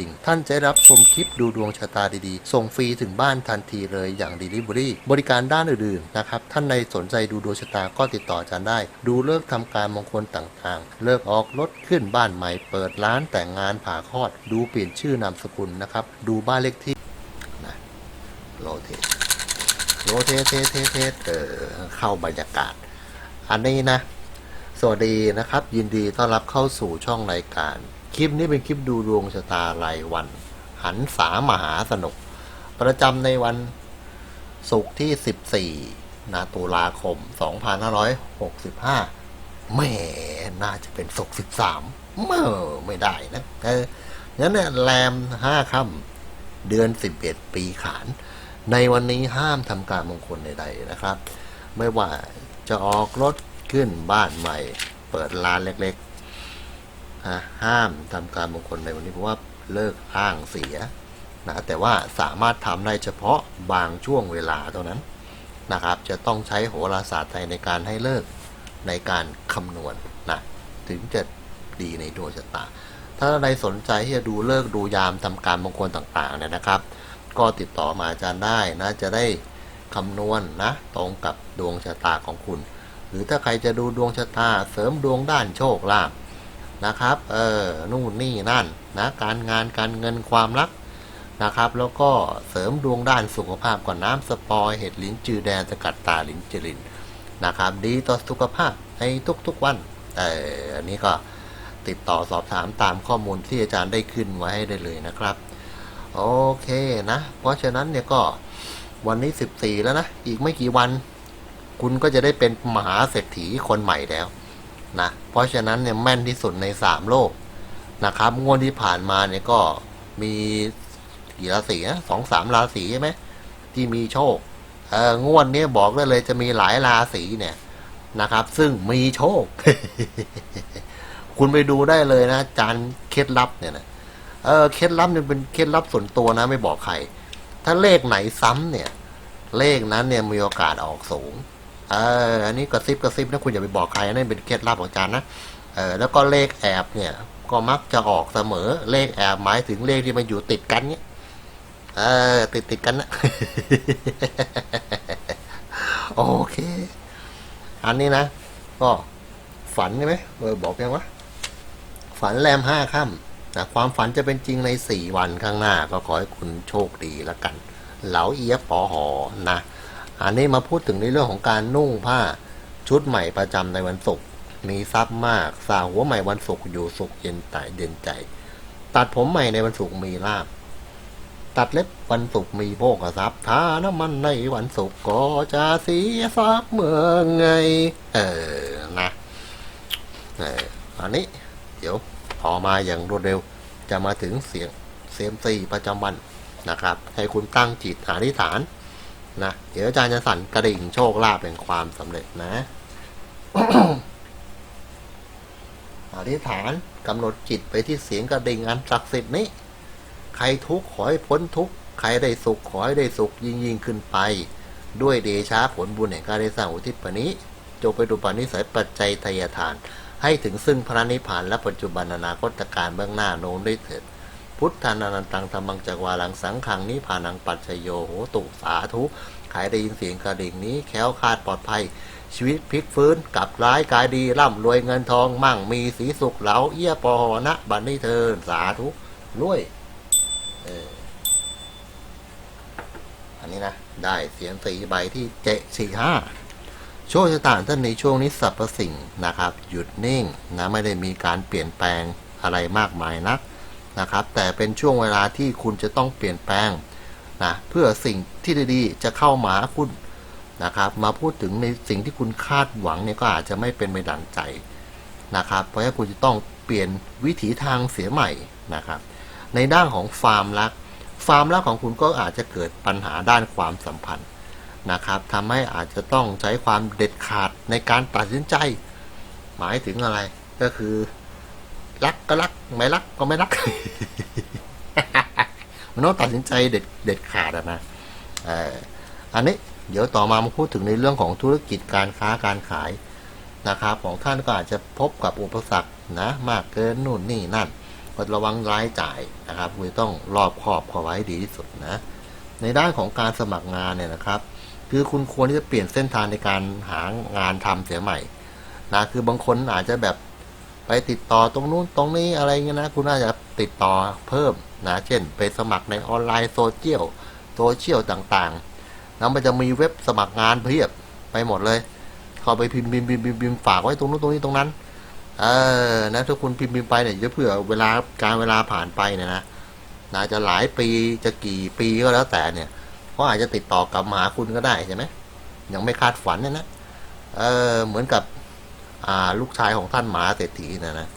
ดิ่ง ท่านจะได้รับชมคลิปดูดวงชะตาดีๆ ส่งฟรีถึงบ้านทันทีเลยอย่าง Delivery บริการด้านอื่นๆนะครับ ท่านในสนใจดูดวงชะตาก็ติดต่ออาจารย์ได้ ดูเลิกษ์ทำการมงคลต่างๆ เลิกออกรถขึ้นบ้านใหม่ เปิดร้านแต่งงานผ่าคลอด ดูเปลี่ยนชื่อนามสกุลนะครับ ดูบ้านเลขที่นะโรเทตโรเทสเทเทเทเออเข้าบรรยากาศ อันนี้นะ สวัสดีนะครับ ยินดีต้อนรับเข้าสู่ช่องรายการ คลิปนี้เป็นคลิปดูดวงชะตารายวัน หันสามหาสนุก ประจำในวันศุกร์ที่ 14 นาตุลาคม 2565แหมน่าจะเป็นศุกร์13เมื่อไม่ได้นะเอองั้นเนี่ยแรมห้าค่ำเดือน 11 ปีขาน ในวันนี้ห้ามทำการมงคลใดๆนะครับ ไม่ว่าจะออกรถขึ้นบ้านใหม่ เปิดร้านเล็กๆ อะห้ามทำการมงคลในวันนี้เพราะว่าเลิกอ้างเสียนะแต่ว่าสามารถทำได้เฉพาะบางช่วงเวลาเท่านั้นนะครับ จะต้องใช้โหราศาสตร์ไทยในการให้เลิกในการคำนวณนะถึงจะดีในดวงชะตา ถ้าใครสนใจที่จะดูเลิกดูยามทำการมงคลต่างๆเนี่ยนะครับ ก็ติดต่อมาอาจารย์ได้นะจะได้คำนวณนะตรงกับดวงชะตาของคุณ หรือถ้าใครจะดูดวงชะตาเสริมดวงด้านโชคลาภ นะครับ เออ นู่นนี่นั่นนะ การงานการเงินความรักนะครับ แล้วก็เสริมดวงด้านสุขภาพก่อนน้ำสปอยเห็ดลิ้นจือแดงสกัดตาลิ้นจรินนะครับ ดีต่อสุขภาพในทุกๆวันแต่อันนี้ก็ติดต่อสอบถามตามข้อมูลที่อาจารย์ได้ขึ้นไว้ให้ได้เลยนะครับ โอเคนะ เพราะฉะนั้นเนี่ยก็วันนี้ 14 แล้วนะ อีกไม่กี่วัน คุณก็จะได้เป็นมหาเศรษฐีคนใหม่แล้ว นะเพราะฉะนั้นเนี่ยแม่นที่สุดใน 3 โลกนะครับงวดที่ผ่านมาเนี่ยก็มีกี่ราศีนะสองสามราศีใช่ไหมที่มีโชคเอองวดนี้บอกได้เลยจะมีหลายราศีเนี่ยนะครับ ซึ่งมีโชค คุณไปดูได้เลยนะจารย์เคล็ดลับเนี่ยนะเออเคล็ดลับเนี่ยเป็นเคล็ดลับส่วนตัวนะ ไม่บอกใคร ถ้าเลขไหนซ้ำเนี่ย เลขนั้นเนี่ยมีโอกาสออกสูง อออันนี้กระซิบกระซิบนะคุณอย่าไปบอกใครนะนั่นเป็นเคล็ดลับของอาจารย์นะเออแล้วก็เลขแอบเนี่ย ก็มักจะออกเสมอเลขแอบหมายถึงเลขที่มันอยู่ติดกันเนี่ยเออติดติดกันนะโอเค อันนี้นะ ก็ฝันใช่ไหมเออบอกยังวะฝันแรมห้าค่ำนะความฝันจะเป็นจริงในสี่วันข้างหน้า ก็ขอให้คุณโชคดีแล้วกัน เหลาเอียปอหอนะ อันนี้มาพูดถึงในเรื่องของการนุ่งผ้าชุดใหม่ประจำในวันศุกร์มีทรัพย์มากสาวหัวใหม่วันศุกร์อยู่สุขเย็นใจเด่นใจ ตัดผมใหม่ในวันศุกร์มีลาบ ตัดเล็บวันศุกร์มีโภคทรัพย์ทาน้ำมันในวันศุกร์ก็จะเสียทรัพย์เมื่อไง เออนะเอออันนี้ เดี๋ยวพอมาอย่างรวดเร็ว จะมาถึงเสียงเซมซีประจำวันนะครับ ให้คุณตั้งจิตอธิษฐาน นะ เดี๋ยวอาจารย์จะสั่นกระดิ่งโชคลาภเป็นความสำเร็จนะอธิษฐานกำหนดจิตไปที่เสียงกระดิ่งอันศักดิ์สิทธิ์นี้ ใครทุกข์ขอให้พ้นทุกข์ใครได้สุขขอให้ได้สุขยิ่งยิ่งขึ้นไป ด้วยเดชาผลบุญแห่งการได้สร้างอุทิศปณิจงไปดูปณิสัยปัจจัยทายทาน ให้ถึงซึ่งพระนิพพานและปัจจุบันอนาคตการเบื้องหน้าโน้นด้วยเถิด พุทธานานันตังธรรมังจักวาลังสังขังนิพานังปัจจโยโหตุสาธุใครได้ยินเสียงกระดิ่งนี้แค้วคาดปลอดภัย ชีวิตพลิกฟื้นกลับร้ายกายดีร่ำรวยเงินทองมั่งมีสีสุขเหลาเอี้ยปอหอนะบันนี้เทินสาธุรวยเอออันนี้นะ ได้เสียงสีใบที่เจ็ดสี่ห้าโชคชะตาท่านในช่วงนี้สรรพสิ่งนะครับ หยุดนิ่งนะไม่ได้มีการเปลี่ยนแปลงอะไรมากมายนัก นะครับ แต่เป็นช่วงเวลาที่คุณจะต้องเปลี่ยนแปลงนะเพื่อสิ่งที่ดีๆจะเข้ามาคุณนะครับ มาพูดถึงในสิ่งที่คุณคาดหวังเนี่ยก็อาจจะไม่เป็นไปดังใจนะครับ เพราะฉะนั้นคุณจะต้องเปลี่ยนวิถีทางเสียใหม่นะครับ ในด้านของฟาร์มรักฟาร์มรักของคุณก็อาจจะเกิดปัญหาด้านความสัมพันธ์นะครับทำให้อาจจะต้องใช้ความเด็ดขาดในการตัดสินใจ หมายถึงอะไรก็คือ รักก็รัก ไม่รักก็ไม่รัก มันต้องตัดสินใจเด็ดเด็ดขาดอะนะเอ่ออันนี้เดี๋ยวต่อมามาพูดถึงในเรื่องของธุรกิจการค้าการขายนะครับ ของท่านก็อาจจะพบกับอุปสรรคนะมากเกินนู่นนี่นั่นก็ระวังรายจ่ายนะครับคุณต้องรอบคอบเข้าไว้ดีที่สุดนะ ในด้านของการสมัครงานเนี่ยนะครับ คือคุณควรที่จะเปลี่ยนเส้นทางในการหางานทำเสียใหม่นะคือบางคนอาจจะแบบ ไปติดต่อตรงนู้นตรงนี้อะไรเงี้ยนะ คุณอาจะติดต่อเพิ่มนะเช่น ไปสมัครในออนไลน์โซเชียลโซเชียลต่างๆแล้วมันจะมีเว็บสมัครงานเพียบไปหมดเลยเข้าไปพิมพ์พิมพ์พิมพ์พิมพ์พิมพ์ฝากไว้ตรงนู้นตรงนี้ตรงนั้น เออนะถ้าคุณพิมพ์พิมพ์ไปเนี่ยจะเผื่อเวลาการเวลาผ่านไปเนี่ยนะนะจะหลายปีจะกี่ปีก็แล้วแต่เนี่ยเขาอาจจะติดต่อกลับมาหาคุณก็ได้ใช่ไหมยังไม่คาดฝันเนี่ยนะเออเหมือนกับ ลูกชายของท่านหมาเศรษฐีนะนะ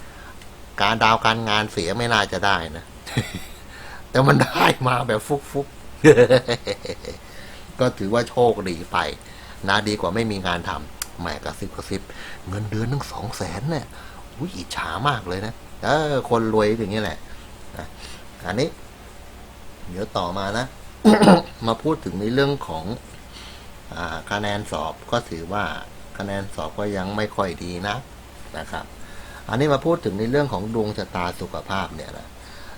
การดาวการงานเสียไม่น่าจะได้นะ แต่มันได้มาแบบฟุกฟุกๆก็ถือว่าโชคดีไป นะดีกว่าไม่มีงานทำแหมกระซิบกระซิบ เงินเดือนตั้งสองแสนเนี่ยอุ้ยอิจฉามากเลยนะเออ คนรวยอย่างนี้แหละนะอันนี้ เดี๋ยวต่อมานะ มาพูดถึงในเรื่องของอคะแนนสอบก็ถือว่า คะแนนสอบก็ยังไม่ค่อยดีนะนะครับ อันนี้มาพูดถึงในเรื่องของดวงชะตาสุขภาพเนี่ยนะ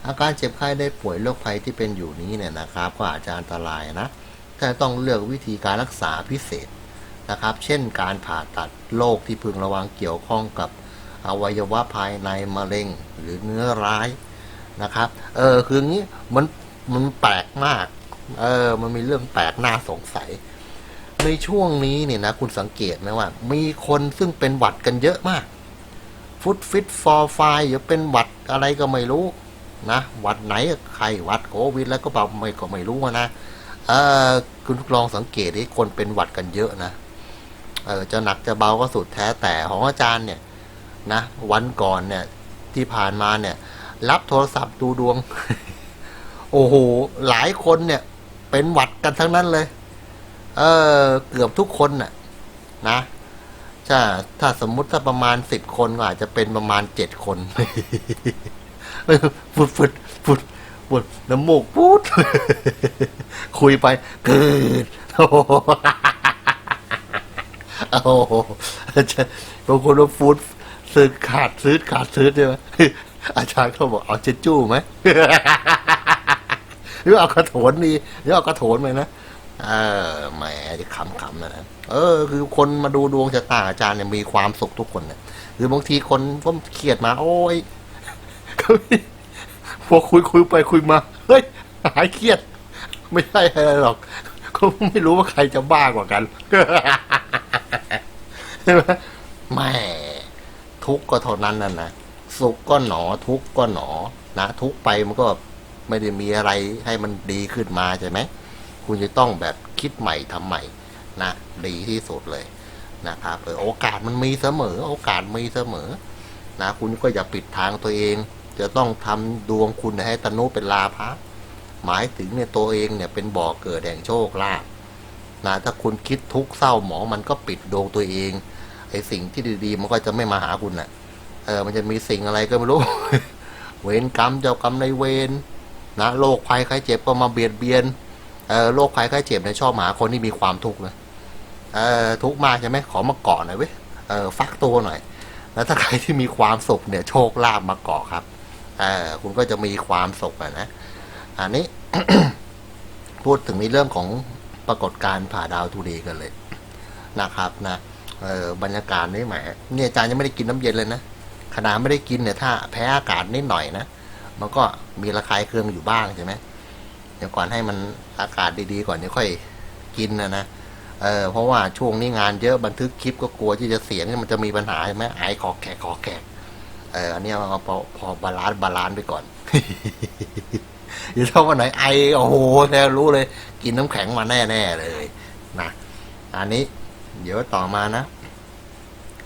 อาการเจ็บไข้ได้ป่วยโรคภัยที่เป็นอยู่นี้เนี่ยนะครับก็อาจจะอันตรายนะแต่ต้องเลือกวิธีการรักษาพิเศษนะครับ เช่นการผ่าตัดโรคที่พึงระวังเกี่ยวข้องกับอวัยวะภายในมะเร็งหรือเนื้อร้ายนะครับ เออคืองี้มันมันแปลกมาก เออ มันมีเรื่องแปลกน่าสงสัย ในช่วงนี้เนี่ยนะคุณสังเกตไหมว่า มีคนซึ่งเป็นหวัดกันเยอะมาก ฟุตฟิตฟอร์ไฟอย่าเป็นหวัดอะไรก็ไม่รู้นะหวัดไหนใครหวัดโควิดแล้วก็เปล่าไม่ก็ไม่รู้นะเออคุณลองสังเกตดิคนเป็นหวัดกันเยอะนะเออจะหนักจะเบาก็สุดแท้แต่ของอาจารย์เนี่ยนะวันก่อนเนี่ยที่ผ่านมาเนี่ย รับโทรศัพท์ดูดวง โอ้โหหลายคนเนี่ย เป็นหวัดกันทั้งนั้นเลย เออ เกือบทุกคนน่ะ นะใช่ถ้าสมมุติถ้าประมาณสิบคนก็อาจจะเป็นประมาณเจ็ดคนฟุดฟุดฟุดฟุดน้ำมูกพูดคุยไปเกิดโอ้โหบางคนว่าฟูดซื้อขาดซื้อขาดซื้อใช่ไหมอาจารย์เขาบอกเอาเจดจู้ไหมหรือเอากระโถนดีหรือเอากระโถนไหมนะ เออแหมจะขำๆนะนะเออ คือคนมาดูดวงชะตาอาจารย์เนี่ยมีความสุขทุกคนเนี่ยคือบางทีคนก็เครียดมา โอ้ยก็พอคุยคุยไปคุยมา เฮ้ย หายเครียด ไม่ใช่อะไรหรอกก็ไม่รู้ว่าใครจะบ้ากว่ากันใช่ไหมแหม่ทุกก็เท่านั้นน่ะนะสุขก็หนอทุกก็หนอ นะ ทุกไปมันก็ไม่ได้มีอะไรให้มันดีขึ้นมาใช่ไหม คุณจะต้องแบบคิดใหม่ทำใหม่นะดีที่สุดเลยนะครับเออโอกาสมันมีเสมอ โอกาสมีเสมอนะคุณก็อย่าปิดทางตัวเอง จะต้องทำดวงคุณให้ตนุเป็นลาภะหมายถึงเนี่ยตัวเองเนี่ยเป็นบ่อเกิดแห่งโชคลาภนะถ้าคุณคิดทุกข์เศร้าหมองมันก็ปิดดวงตัวเองไอ้สิ่งที่ดีๆ มันก็จะไม่มาหาคุณน่ะเออมันจะมีสิ่งอะไรก็ไม่รู้ เวรกรรมเจ้ากรรมในเวรนะโรคภัยไข้เจ็บก็มาเบียดเบียน เออโรคภัยไข้เจ็บเนี่ยชอบหมาคนที่มีความทุกข์นะเออทุกข์มากใช่ไหมขอมาเกาะหน่อยเว้ยเออฟักตัวหน่อย แล้วถ้าใครที่มีความสุขเนี่ย โชคลาภมาเกาะครับเออคุณก็จะมีความสุขอะนะอันนี้ พูดถึงในเรื่องของปรากฏการณ์ผ่าดาวทูดย์กันเลยนะครับนะเออบรรยากาศนี่แหมเนี่ยอาจารย์ยังไม่ได้กินน้ำเย็นเลยนะขนาดไม่ได้กินเนี่ยถ้าแพ้อากาศนิดหน่อยนะมันก็มีระคายเคืองอยู่บ้างใช่ไหม เดี๋ยวก่อนให้มันอากาศดีๆก่อนเดี๋ยวค่อยกินนะนะเออเพราะว่าช่วงนี้งานเยอะบันทึกคลิปก็กลัวที่จะเสียงมันจะมีปัญหาใช่ไหมไอคอแขกคอแขกเอออันเนี้ยมันพอพอบาลานซ์บาลานซ์ไปก่อนเดี๋ยวถ้าวันไหนไอโอ้โหแน่รู้เลย กินน้ำแข็งมาแน่ๆเลยนะอันนี้ เดี๋ยวต่อมานะ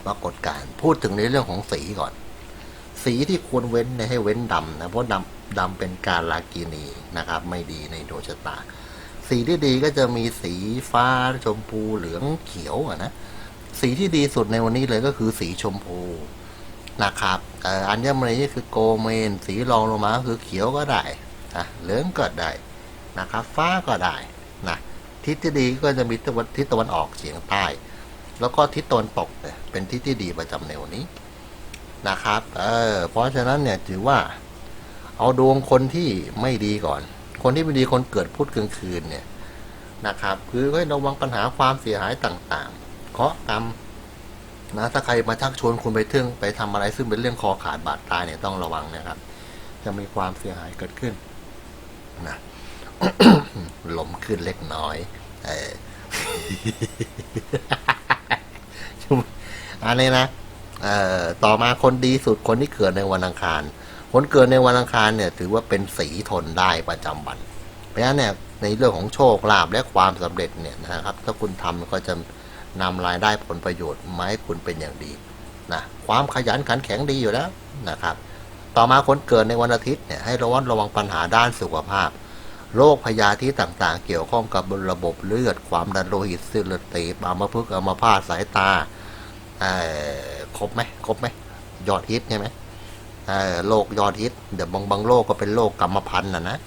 ปรากฏการพูดถึงในเรื่องของสีก่อน สีที่ควรเว้นเนี่ยให้เว้นดำนะเพราะด ดำเป็นการลากินีนะครับ ไม่ดีในดวงชะตา สีที่ดีก็จะมีสีฟ้าชมพูเหลืองเขียวอะนะสีที่ดีสุดในวันนี้เลยก็คือสีชมพูนะครับอ่ออัญมณีนี่คือโกเมน สีรองลงมาก็คือเขียวก็ได้นะเหลืองก็ได้นะครับ ฟ้าก็ได้นะทิศที่ดีก็จะมีทิศตะวันออกเฉียงใต้ แล้วก็ทิศตะวันตกเนี่ยเป็นทิศที่ดีประจำในวันนี้นะครับ เออเพราะฉะนั้นเนี่ยถือว่า เอาดวงคนที่ไม่ดีก่อน คนที่ไม่ดีคนเกิดพุธกลางคืนเนี่ยนะครับ คือให้ระวังปัญหาความเสียหายต่างๆ เคาะกรรมนะถ้าใครมาชักชวนคุณไปเที่ยงไปทำอะไรซึ่งเป็นเรื่องคอขาดบาดตายเนี่ยต้องระวังนะครับ จะมีความเสียหายเกิดขึ้นนะหลมขึ้นเล็กน้อยเอออันนี้นะเอ่อต่อมาคนดีสุดคนที่เกิดในวันอังคาร คนเกิดในวันอังคารเนี่ยถือว่าเป็นสีทนได้ประจำวัน เพราะฉะนั้นเนี่ยในเรื่องของโชคลาภและความสำเร็จเนี่ยนะครับ ถ้าคุณทำก็จะนำรายได้ผลประโยชน์มาให้คุณเป็นอย่างดีนะความขยันขันแข็งดีอยู่แล้วนะครับ ต่อมาคนเกิดในวันอาทิตย์เนี่ยให้ระวัดระวังปัญหาด้านสุขภาพโรคพยาธิต่างๆ เกี่ยวข้องกับระบบเลือด ความดันโลหิตเส้นเลือดตีบอัมพฤกษ์อัมพาตสายตาครบไหมครบไหมยอดฮิตใช่ไหม โรคยอดฮิตเดี๋ยวบางบางโรคก็เป็นโรคกรรมพันธุ์นะนะ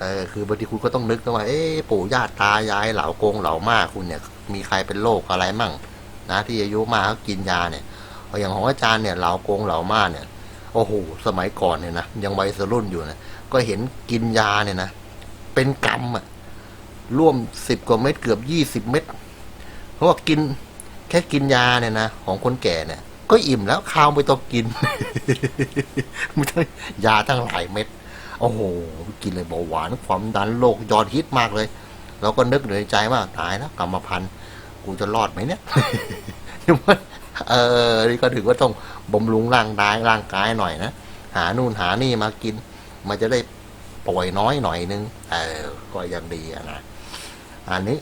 เออคือบางทีคุณก็ต้องนึกนะว่าเอ๊ะปู่ย่าตายายเหล่ากงเหล่ามากคุณเนี่ย มีใครเป็นโรคอะไรมั่ง นะที่อายุมากเขากินยาเนี่ยอาอย่างของอาจารย์เนี่ยเหล่ากงเหล่ามาเนี่ยโอ้โหสมัยก่อนเนี่ยนะยังวัยรุ่นอยู่นะก็เห็นกินยาเนี่ยนะเป็นกรรมอะร่วมสิบกว่าเม็ดเกือบยี่สิบเม็ดเพราะว่ากินแค่กินยาเนี่ยนะของคนแก่เนี่ย ก็อิ่มแล้วข้าวไม่ต้องกินไม่ต้องยาทั้งหลายเม็ดโอ้โหกินเลยเบาหวานความดันโรคยอดฮิตมากเลยเราก็นึกในใจว่าตายแล้วกรรมพันธุ์กูจะรอดไหมเนี่ยเออนี่ก็ถือว่าต้องบำรุงร่างกายร่างกายหน่อยนะหานู่นหานี่มากิน มันจะได้ป่วยน้อยหน่อยนึงเออก็ยังดีนะอันนี้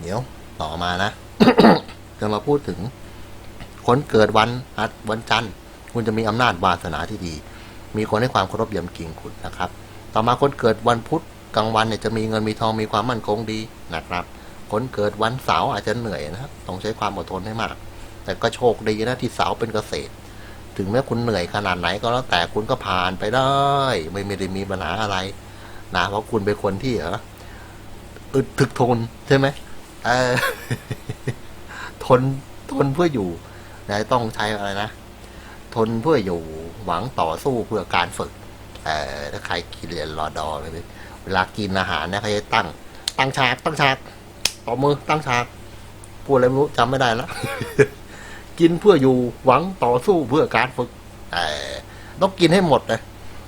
เดี๋ยวต่อมานะจะมาพูดถึง คนเกิดวันอาทวันจันทร์คุณจะมีอำนาจวาสนาที่ดี มีคนให้ความเคารพเยี่ยมเกียงคุณนะครับ ต่อมาคนเกิดวันพุธกลางวันเนี่ยจะมีเงินมีทองมีความมั่นคงดีนะครับ คนเกิดวันเสาร์อาจจะเหนื่อยนะครับต้องใช้ความอดทนให้มาก แต่ก็โชคดีนะที่เสาร์เป็นเกษตร ถึงแม้คุณเหนื่อยขนาดไหนก็แล้วแต่คุณก็ผ่านไปได้ ไม่ไม่ได้มีปัญหาอะไรนะเพราะคุณเป็นคนที่เหรออึดถึกทนใช่ไหมเออทนทนเพื่ออยู่ นะต้องใช้อะไรนะ ทนเพื่ออยู่หวังต่อสู้เพื่อการฝึก เอ่อถ้าใครกินเรียนรอดอเลยเวลากินอาหารเนี่ยเขาจะตั้ง ตั้งฉากตั้งฉากต่อมือตั้งฉากพูดอะไรไม่รู้จำไม่ได้แล้วกินเพื่ออยู่หวังต่อสู้เพื่อการฝึกเอ่อต้องกินให้หมดนะ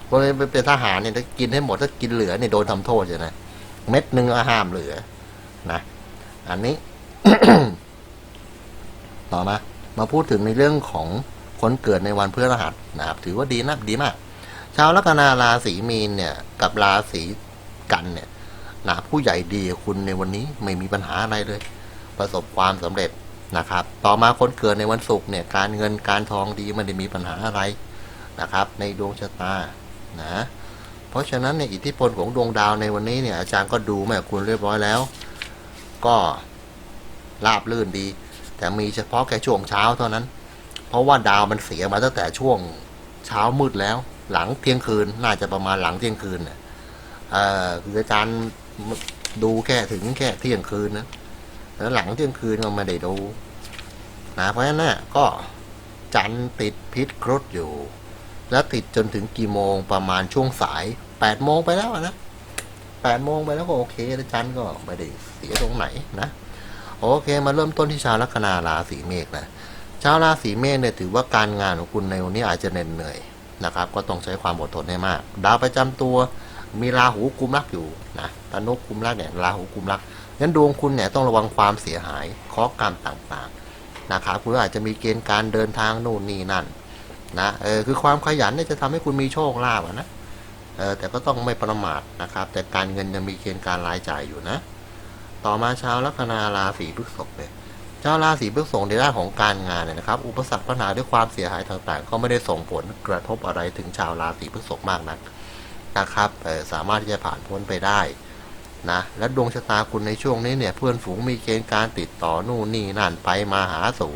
คนเป็นทหารเนี่ยถ้ากินให้หมดถ้ากินเหลือเนี่ยโดนทำโทษใช่ไหมเม็ดหนึ่งก็ห้ามเหลือนะ อันนี้ ต่อมา มาพูดถึงในเรื่องของคนเกิดในวันพฤหัสนะครับ ถือว่าดีนะดีมาก ชาวลัคนาราศีมีนเนี่ยกับราศีกันเนี่ยนะผู้ใหญ่ดีคุณในวันนี้ไม่มีปัญหาอะไรเลย ประสบความสำเร็จนะครับ ต่อมาคนเกิดในวันศุกร์เนี่ยการเงินการทองดีไม่ได้มีปัญหาอะไรนะครับ ในดวงชะตานะเพราะฉะนั้นเนี่ยอิทธิพลของดวงดาวในวันนี้เนี่ยอาจารย์ก็ดูแม่คุณเรียบร้อยแล้ว ก็ราบลื่นดี แต่มีเฉพาะแค่ช่วงเช้าเท่านั้น เพราะว่าดาวมันเสียมาตั้งแต่ช่วงเช้ามืดแล้ว หลังเที่ยงคืนน่าจะประมาณหลังเที่ยงคืนเนี่ยเอ่อคืออาจารย์ดูแค่ถึงแค่เที่ยงคืนนะแล้วหลังเที่ยงคืนก็ไม่ได้ดูนะเพราะฉะนั้นนะก็จันติดพิษครุฑอยู่ แล้วติดจนถึงกี่โมงประมาณช่วงสายแปดโมงไปแล้วนะแปดโมงไปแล้วก็โอเคแล้วจันก็ไม่ได้เสียตรงไหนนะ โอเค มาเริ่มต้นที่ชาวลัคนาราศีเมษนะชาวราศีเมษเนี่ยถือว่าการงานของคุณในวันนี้อาจจะเหน็ดเหนื่อยนะครับ ก็ต้องใช้ความอดทนให้มาก ดาวประจำตัวมีราหูกุมรักอยู่นะตนุกุมรักเนี่ยราหูกุมรักงั้นดวงคุณเนี่ยต้องระวังความเสียหายเคราะห์กรรมต่างๆนะครับคุณอาจจะมีเกณฑ์การเดินทางนู่นนี่นั่นนะเออคือความขยันเนี่ยจะทำให้คุณมีโชคลาภนะเออแต่ก็ต้องไม่ประมาทนะครับ แต่การเงินยังมีเกณฑ์การรายจ่ายอยู่นะ ต่อมาชาวลัคนาราศีพฤษภเนี่ยชาวราศีพฤษภในด้านของการงานเนี่ยนะครับ อุปสรรคปัญหาด้วยความเสียหายต่างๆ ก็ไม่ได้ส่งผลกระทบอะไรถึงชาวราศีพฤษภมากนักนะครับสามารถที่จะผ่านพ้นไปได้นะและดวงชะตาคุณในช่วงนี้เนี่ยเพื่อนฝูงมีเกณฑ์การติดต่อนู่นนี่นั่นไปมาหาสู่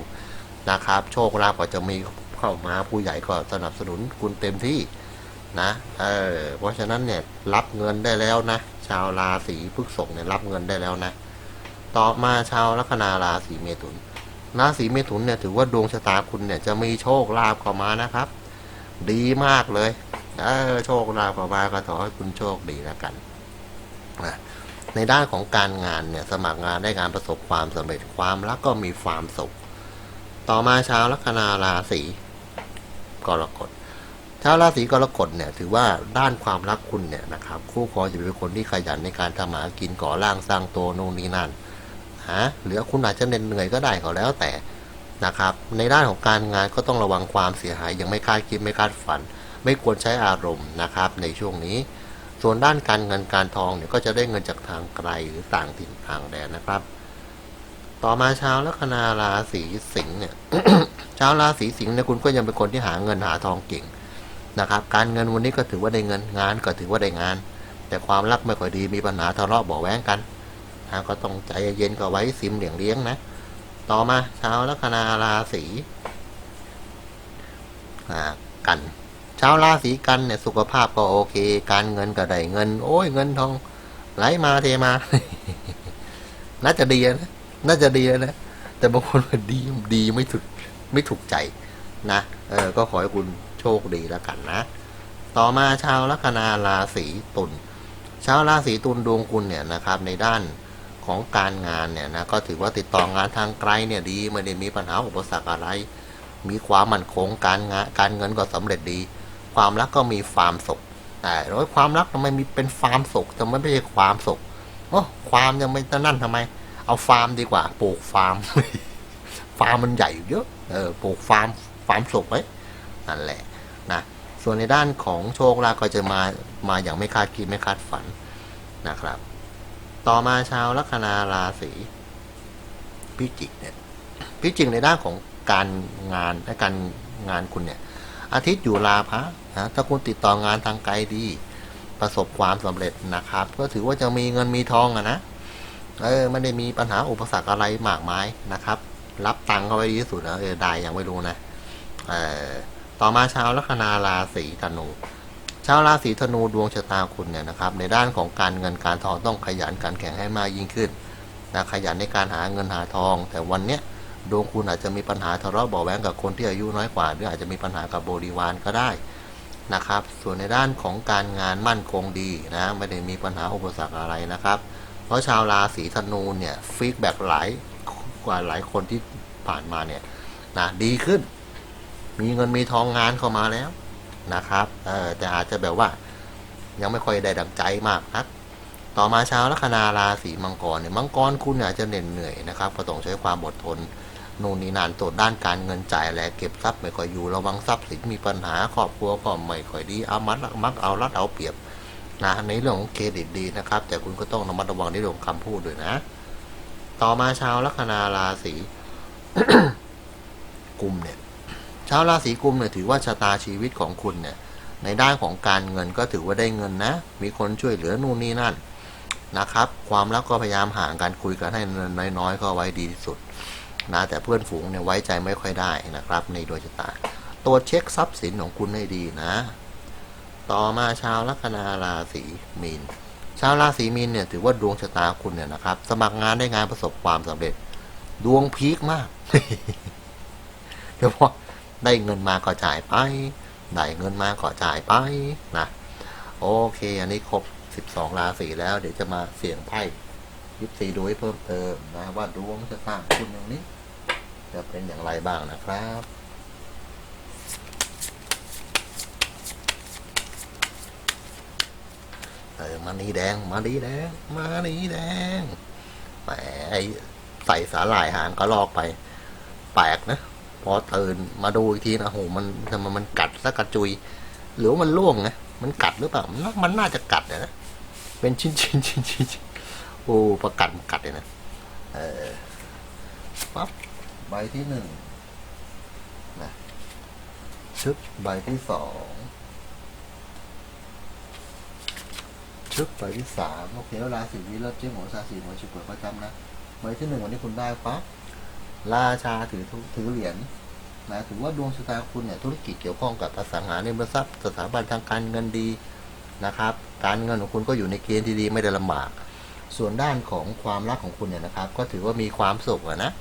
นะครับ โชคลาภก็จะมีเข้ามาผู้ใหญ่ก็สนับสนุนคุณเต็มที่ นะเออเพราะฉะนั้นเนี่ยรับเงินได้แล้วนะ ชาวราศีพฤษภเนี่ยรับเงินได้แล้วนะ ต่อมาชาวลัคนาราศีเมถุนราศีเมถุนเนี่ยถือว่าดวงชะตาคุณเนี่ยจะมีโชคลาภเข้ามานะครับ ดีมากเลยเออโชคลาภเข้ามาก็ขอให้คุณโชคดีแล้วกันนะในด้านของการงานเนี่ยสมัครงานได้งานประสบความสำเร็จความรักก็มีความสุข ต่อมาชาวลัคนาราศีกรกฎ ชาวราศีกรกฎเนี่ยถือว่าด้านความรักคุณเนี่ยนะครับคู่ครองจะเป็นคนที่ขยันในการทำหากินก่อร่างสร้างตัวโน่นนี่นั่นฮะหรือคุณอาจจะเหน็ดเหนื่อยก็ได้ก็แล้วแต่นะครับ ในด้านของการงานก็ต้องระวังความเสียหายยังไม่คาดคิดไม่คาดฝัน ไม่ควรใช้อารมณ์นะครับ ในช่วงนี้ ส่วนด้านการเงินการทองเนี่ยก็จะได้เงินจากทางไกลหรือต่างถิ่นต่างแดนนะครับ ต่อมาชาวลัคนาราศีสิงห์เนี่ยชาวราศีสิงห์เนี่ยคุณก็ยังเป็นคนที่หาเงินหาทองเก่ง นะครับ การเงินวันนี้ก็ถือว่าได้เงินงานก็ถือว่าได้งาน แต่ความรักไม่ค่อยดีมีปัญหาทะเลาะเบาะแว้งกันนะก็ต้องใจเย็นก็ไว้ซิมเหลียงเลี้ยงนะ ต่อมาชาวลัคนาราศีกันชาวราศีกันเนี่ยสุขภาพก็โอเค การเงินก็ได้เงิน โอ้ยเงินทองไหลมาเทมา น่าจะดีนะน่าจะดีนะแต่บางคนมันดีดีไม่ถูกไม่ถูกใจนะเออก็ขอให้คุณ โชคดีแล้วกันนะ ต่อมาชาวลัคนาราศีตุลชาวราศีตุลดวงคุณเนี่ยนะครับในด้านของการงานเนี่ยนะก็ถือว่าติดต่องานทางไกลเนี่ยดีไม่ได้มีปัญหาอุปสรรคอะไร มีความมั่นคงการงานการเงินก็สำเร็จดี ความรักก็มีความสุขแต่ร้อยความรักทำไมมีเป็นฟาร์มสุขแต่ไม่ใช่ความสุขโอ้ความยังไม่นั่นทำไม เอาฟาร์มดีกว่าปลูกฟาร์มฟาร์มมันใหญ่อยู่เยอะเออปลูกฟาร์มฟาร์มสุขไว้ นั่นแหละนะส่วนในด้านของโชคลาภก็จะมามาอย่างไม่คาดคิดไม่คาดฝันนะครับ ต่อมาชาวลัคนาราศีพิจิกเนี่ยพิจิกในด้านของการงานและการงานคุณเนี่ยอาทิตย์อยู่ลาพะนะถ้าคุณติดต่องานทางไกลดี ประสบความสำเร็จนะครับ ก็ถือว่าจะมีเงินมีทองอะนะเออไม่ได้มีปัญหาอุปสรรคอะไรมากมายนะครับ รับตังค์เข้าไว้ดีที่สุดนะเออได้ยังไม่รู้นะเออ ต่อมาชาวลัคนาราศีธนู ชาวราศีธนูดวงชะตาคุณเนี่ยนะครับ ในด้านของการเงินการทองต้องขยันการแข่งให้มากยิ่งขึ้นนะขยันในการหาเงินหาทอง แต่วันเนี้ยดวงคุณอาจจะมีปัญหาทะเลาะเบาแวงกับคนที่อายุน้อยกว่า หรืออาจจะมีปัญหากับบริวารก็ได้นะครับ ส่วนในด้านของการงานมั่นคงดีนะ ไม่ได้มีปัญหาอุปสรรคอะไรนะครับ เพราะชาวราศีธนูเนี่ยฟีดแบ็หลายกว่าหลายคนที่ผ่านมาเนี่ยนะดีขึ้น มีเงินมีทองงานเข้ามาแล้วนะครับเออแต่อาจจะแบบว่า ยังไม่ค่อยได้ดังใจมากนักต่อมาชาวลัคนาราศีมังกรเนี่ยมังกรคุณเนี่ยอาจจะเหน็ดเหนื่อยนะครับก็ต้องใช้ความอดทนนู่นนี่นานตรวจด้านการเงินจ่ายแหละเก็บทรัพย์ไม่ค่อยอยู่ระวังทรัพย์สินมีปัญหาครอบครัวก็ไม่ค่อยดีเอามัดมักเอารัดเอาเปรียบนะในเรื่องของเครดิตดีนะครับ แต่คุณก็ต้องระมัดระวังในเรื่องคำพูดด้วยนะ ต่อมาชาวลัคนาราศีกุมเนี่ย ชาวราศีกุมเนี่ยถือว่าชะตาชีวิตของคุณเนี่ยในด้านของการเงินก็ถือว่าได้เงินนะ มีคนช่วยเหลือนู่นนี่นั่นนะครับ ความรักก็พยายามห่างกันคุยกันให้น้อยๆก็ไว้ดีที่สุดนะแต่เพื่อนฝูงเนี่ยไว้ใจไม่ค่อยได้นะครับ ในดวงชะตาตรวจเช็คทรัพย์สินของคุณให้ดีนะ ต่อมาชาวลัคนาราศีมีน ชาวราศีมีนเนี่ยถือว่าดวงชะตาคุณเนี่ยนะครับ สมัครงานได้งานประสบความสำเร็จ ดวงพีคมากเดี๋ยวพอ ได้เงินมาก็จ่ายไป ได้เงินมาก็จ่ายไปนะโอเค อันนี้ครบ 12 ราศีแล้ว เดี๋ยวจะมาเสี่ยงไพ่ยิปซีดูให้เพิ่มเติมนะว่าดวงชะตาคุณอย่างนี้ จะเป็นอย่างไรบ้างนะครับเออมานีแดง มานีแดง มานีแดงแหมไอ้ใส่สาหร่ายหางก็ลอกไป แปลกนะ อตื่นมาดูอีกทีนะโหมันทำไมมันกัดซะกระจุย หรือว่ามันล่วงไงมันกัดหรือเปล่ามันน่ามันน่าจะกัดนะเป็นชิ้นชิ้นชิ้นชิ้นโอ้ประกัดมันกัดเลยนะเออปั๊บใบที่หนึ่งนะชึบใบที่สองชึบใบที่สามโอเคเวลาสิบวิแล้วเจ๊หมอซาสีหมอฉุกเปิดประจำนะใบที่หนึ่งวันนี้คุณได้ปั๊บ ราชาถือถือเหรียญนะถือว่าดวงชะตาคุณเนี่ยธุรกิจเกี่ยวข้องกับอสังหาริมทรัพย์ สถาบันทางการเงินดีนะครับ การเงินของคุณก็อยู่ในเกณฑ์ที่ดีไม่ได้ลำบาก ส่วนด้านของความรักของคุณเนี่ยนะครับ ก็ถือว่ามีความสุขอะนะ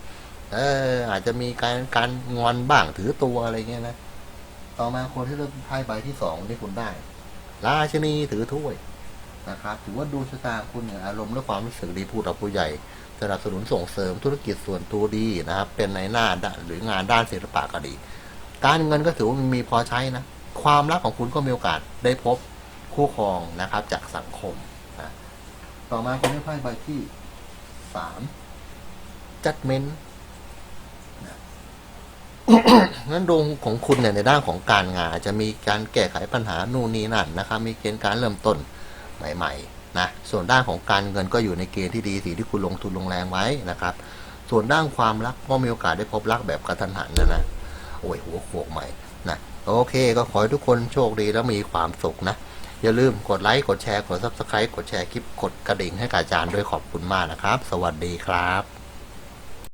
เอออาจจะมีการการงอนบ้างถือตัวอะไรเงี้ยนะต่อมาคนที่เลือกไพ่ใบที่สองที่คุณได้ราชนีถือถ้วยนะครับถือว่าดวงชะตาคุณเนี่ยอารมณ์และความรู้สึกดีพูดกับผู้ใหญ่ สนับสนุนส่งเสริมธุรกิจส่วนตัวดีนะครับ เป็นในหน้าด้านหรืองานด้านศิลปะก็ดี การเงินก็ถือว่ามีพอใช้นะ ความรักของคุณก็มีโอกาสได้พบคู่ครองนะครับจากสังคมนะต่อมาคนได้ไพ่ใบที่สามจัดเมนงั้นดวงของคุณเนี่ยในด้านของการงานจจะมีการแก้ไขปัญหานู่นนี่นั่นนะครับ มีเกณฑ์การเริ่มต้นใหม่ ๆ นะส่วนด้านของการเงินก็อยู่ในเกณฑ์ที่ดีสีที่คุณลงทุนลงแรงไว้นะครับ ส่วนด้านความรักก็มีโอกาสได้พบรักแบบกระทันหันนะนะโอ้ยหัวโขกใหม่นะโอเค ก็ขอให้ทุกคนโชคดีแล้วมีความสุขนะ อย่าลืมกดไลค์กดแชร์กด subscribe กดแชร์คลิปกดกระดิ่งให้กับอาจารย์ด้วยขอบคุณมากนะครับ สวัสดีครับ